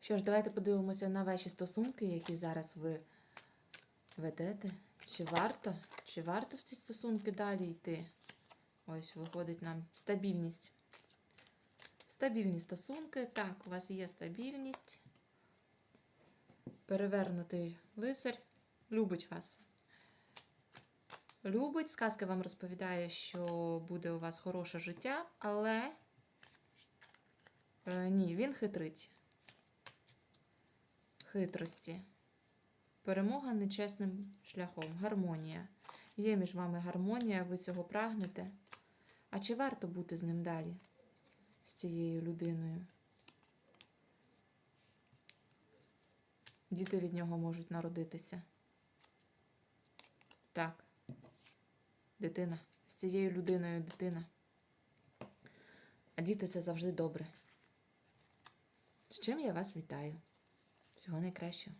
Що ж, давайте подивимося на ваші стосунки, які зараз ви ведете. Чи варто? Чи варто в ці стосунки далі йти? Ось виходить нам стабільність. Стабільні стосунки. Так, у вас є стабільність. Перевернутий лицар любить вас. Любить, сказка вам розповідає, що буде у вас хороше життя, але е, ні, він хитрить. Хитрості. Перемога нечесним шляхом. Гармонія. Є між вами гармонія, ви цього прагнете. А чи варто бути з ним далі? З цією людиною? Діти від нього можуть народитися. Так. Дитина. З цією людиною дитина. А діти це завжди добре. З чим я вас вітаю. Всього найкращого.